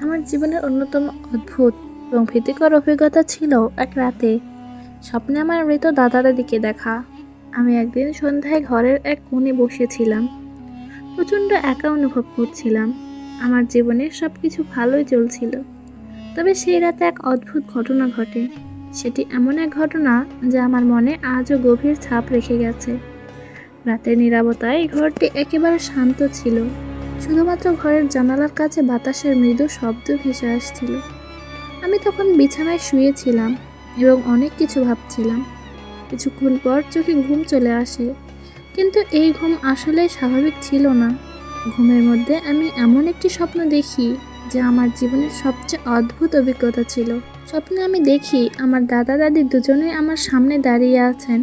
আমার জীবনের অন্যতম অদ্ভুত এবং ভীতিকর অভিজ্ঞতা ছিল এক রাতে স্বপ্নে আমার মৃত দাদা দাদিকে দেখা। আমি একদিন সন্ধ্যায় ঘরের এক কোণে বসেছিলাম। প্রচণ্ড একা অনুভব করছিলাম। আমার জীবনে সব কিছু ভালোই চলছিল। তবে সেই রাতে এক অদ্ভুত ঘটনা ঘটে। সেটি এমন এক ঘটনা যা আমার মনে আজও গভীর ছাপ রেখে গেছে। রাতের নীরবতায় ঘরটি একেবারে শান্ত ছিল। শুধুমাত্র ঘরের জানালার কাছে বাতাসের মৃদু শব্দ ভেসে আসছিল। আমি তখন বিছানায় শুয়েছিলাম এবং অনেক কিছু ভাবছিলাম। কিছুক্ষণ পর চোখে ঘুম চলে আসে, কিন্তু এই ঘুম আসলে স্বাভাবিক ছিল না। ঘুমের মধ্যে আমি এমন একটি স্বপ্ন দেখি যা আমার জীবনের সবচেয়ে অদ্ভুত অভিজ্ঞতা ছিল। স্বপ্নে আমি দেখি আমার দাদা দাদি দুজনেই আমার সামনে দাঁড়িয়ে আছেন।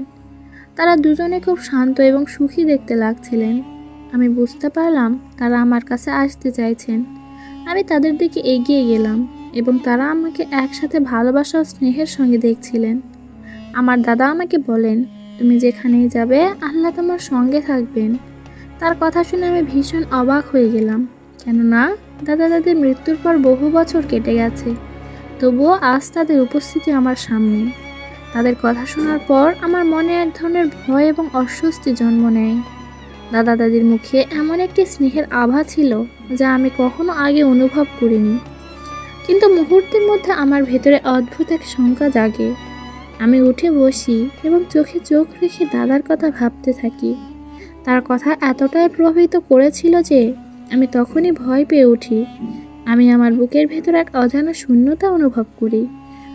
তারা দুজনে খুব শান্ত এবং সুখী দেখতে লাগছিলেন। আমি বুঝতে পারলাম তারা আমার কাছে আসতে চাইছেন। আমি তাদের দিকে এগিয়ে গেলাম এবং তারা আমাকে একসাথে ভালোবাসা ও স্নেহের সঙ্গে দেখছিলেন। আমার দাদা আমাকে বলেন, তুমি যেখানেই যাবে আল্লাহ তোমার সঙ্গে থাকবেন। তার কথা শুনে আমি ভীষণ অবাক হয়ে গেলাম। কেননা দাদা দাদির মৃত্যুর পর বহু বছর কেটে গেছে, তবুও আজ তাদের উপস্থিতি আমার সামনে। তাদের কথা শোনার পর আমার মনে এক ধরনের ভয় এবং অস্বস্তি জন্ম নেয়। দাদা দাদির মুখে এমন একটি স্নেহের আভা ছিল যা আমি কখনো আগে অনুভব করিনি। কিন্তু মুহূর্তের মধ্যে আমার ভেতরে অদ্ভুত এক শঙ্কা জাগে। আমি উঠে বসি এবং চোখে চোখ রেখে দাদার কথা ভাবতে থাকি। তার কথা এতটাই প্রভাবিত করেছিল যে আমি তখনই ভয় পেয়ে উঠি। আমি আমার বুকের ভেতর এক অজানা শূন্যতা অনুভব করি।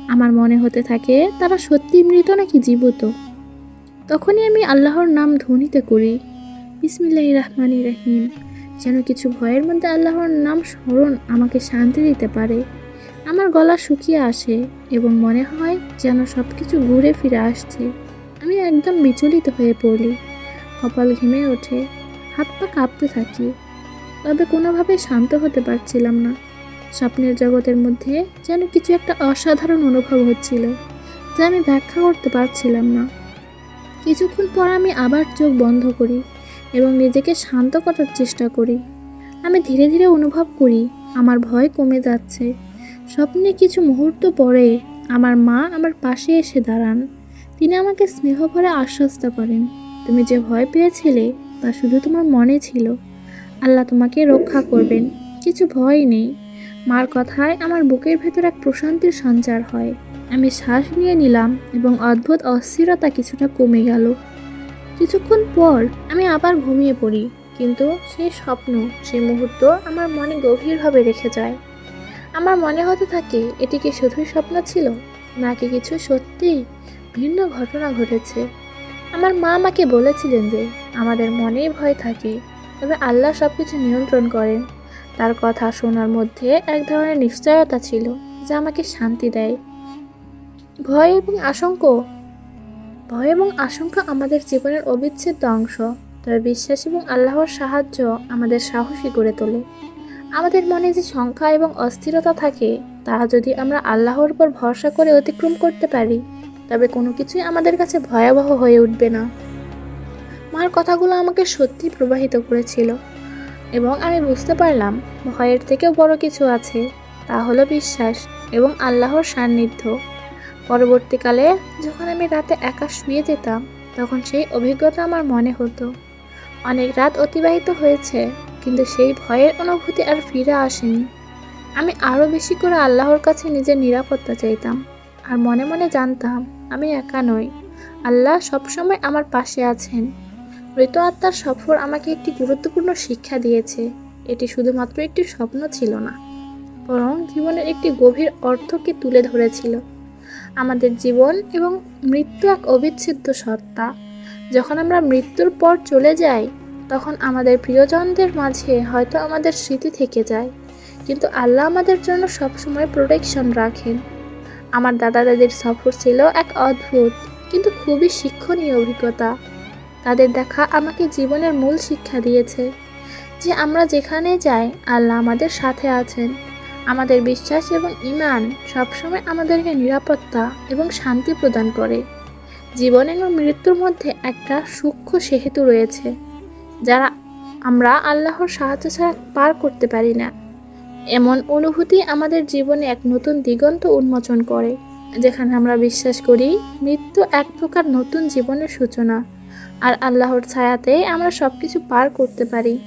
আমার মনে হতে থাকে তারা সত্যি মৃত নাকি জীবিত। তখনই আমি আল্লাহর নাম ধ্বনিতে করি। বিসমিল্লাহ রহমানি রহিম যেন কিছু ভয়ের মধ্যে আল্লাহর নাম স্মরণ আমাকে শান্তি দিতে পারে। আমার গলা শুকিয়ে আসে এবং মনে হয় যেন সব কিছু ঘুরে ফিরে আসছে। আমি একদম বিচলিত হয়ে পড়ি। কপাল ঘেমে ওঠে। হাত পা কাঁপতে থাকি। তবে কোনোভাবে শান্ত হতে পারছিলাম না। স্বপ্নের জগতের মধ্যে যেন কিছু একটা অসাধারণ অনুভব হচ্ছিল, যা আমি ব্যাখ্যা করতে পারছিলাম না। কিছুক্ষণ পর আমি আবার চোখ বন্ধ করি। এবং নিজেকে শান্ত করার চেষ্টা করি। আমি ধীরে ধীরে অনুভব করি, আমার ভয় কমে যাচ্ছে। স্বপ্নে কিছু মুহূর্ত পরে আমার মা আমার পাশে এসে দাঁড়ান। তিনি আমাকে স্নেহ ভরে আশ্বস্ত করেন, তুমি যে ভয় পেয়েছিলে, তা শুধু তোমার মনে ছিল। আল্লাহ তোমাকে রক্ষা করবেন, কিছু ভয় নেই। মার কথায় আমার বুকের ভেতর এক প্রশান্তির সঞ্চার হয়। আমি শ্বাস নিয়ে নিলাম এবং অদ্ভুত অস্থিরতা কিছুটা কমে গেল। কিছুক্ষণ পর আমি আবার ঘুমিয়ে পড়ি, কিন্তু সেই স্বপ্ন, সেই মুহূর্ত আমার মনে গভীরভাবে রেখে যায়। আমার মনে হতে থাকে, এটি কি শুধুই স্বপ্ন ছিল, নাকি কিছু সত্যি ভিন্ন ঘটনা ঘটেছে? আমার মা আমাকে বলেছিলেন যে, আমাদের মনেই ভয় থাকে, তবে আল্লাহ সব কিছু নিয়ন্ত্রণ করেন। তার কথা শোনার মধ্যে এক ধরনের নিশ্চয়তা ছিল, যা আমাকে শান্তি দেয়। ভয় এবং আশঙ্ক ভয় এবং আশঙ্কা আমাদের জীবনের অবিচ্ছেদ্য অংশ, তবে বিশ্বাস এবং আল্লাহর সাহায্য আমাদের সাহসী করে তোলে। আমাদের মনে যে সংখ্যা এবং অস্থিরতা থাকে, তা যদি আমরা আল্লাহর উপর ভরসা করে অতিক্রম করতে পারি, তবে কোনো কিছুই আমাদের কাছে ভয়াবহ হয়ে উঠবে না। মার কথাগুলো আমাকে সত্যি প্রবাহিত করেছিল, এবং আমি বুঝতে পারলাম ভয়ের থেকেও বড় কিছু আছে, তা হলো বিশ্বাস এবং আল্লাহর সান্নিধ্য। পরবর্তীকালে যখন আমি রাতে একা শুয়ে যেতাম, তখন সেই অভিজ্ঞতা আমার মনে হতো। অনেক রাত অতিবাহিত হয়েছে, কিন্তু সেই ভয়ের অনুভূতি আর ফিরে আসেনি। আমি আরও বেশি করে আল্লাহর কাছে নিজের নিরাপত্তা চাইতাম আর মনে মনে জানতাম, আমি একা নই। আল্লাহ সবসময় আমার পাশে আছেন। মৃত আত্মার সফর আমাকে একটি গুরুত্বপূর্ণ শিক্ষা দিয়েছে। এটি শুধুমাত্র একটি স্বপ্ন ছিল না, বরং জীবনের একটি গভীর অর্থকে তুলে ধরেছিল। আমাদের জীবন এবং মৃত্যু এক অবিচ্ছেদ্য সত্তা। যখন আমরা মৃত্যুর পর চলে যাই, তখন আমাদের প্রিয়জনদের মাঝে হয়তো আমাদের স্মৃতি থেকে যায়। কিন্তু আল্লাহ আমাদের জন্য সবসময় প্রোটেকশন রাখেন। আমার দাদা দাদির সফর ছিল এক অদ্ভুত, কিন্তু খুবই শিক্ষণীয় অভিজ্ঞতা। তাদের দেখা আমাকে জীবনের মূল শিক্ষা দিয়েছে যে আমরা যেখানে যাই, আল্লাহ আমাদের সাথে আছেন। আমাদের বিশ্বাস এবং ইমান সবসময় আমাদেরকে নিরাপত্তা এবং শান্তি প্রদান করে। জীবন এবং মৃত্যুর মধ্যে একটা সূক্ষ্ম সেহেতু রয়েছে, যারা আমরা আল্লাহর সাহায্য ছাড়া পার করতে পারি না। এমন অনুভূতি আমাদের জীবনে এক নতুন দিগন্ত উন্মোচন করে, যেখানে আমরা বিশ্বাস করি মৃত্যু এক প্রকার নতুন জীবনের সূচনা, আর আল্লাহর ছায়াতে আমরা সব কিছু পার করতে পারি।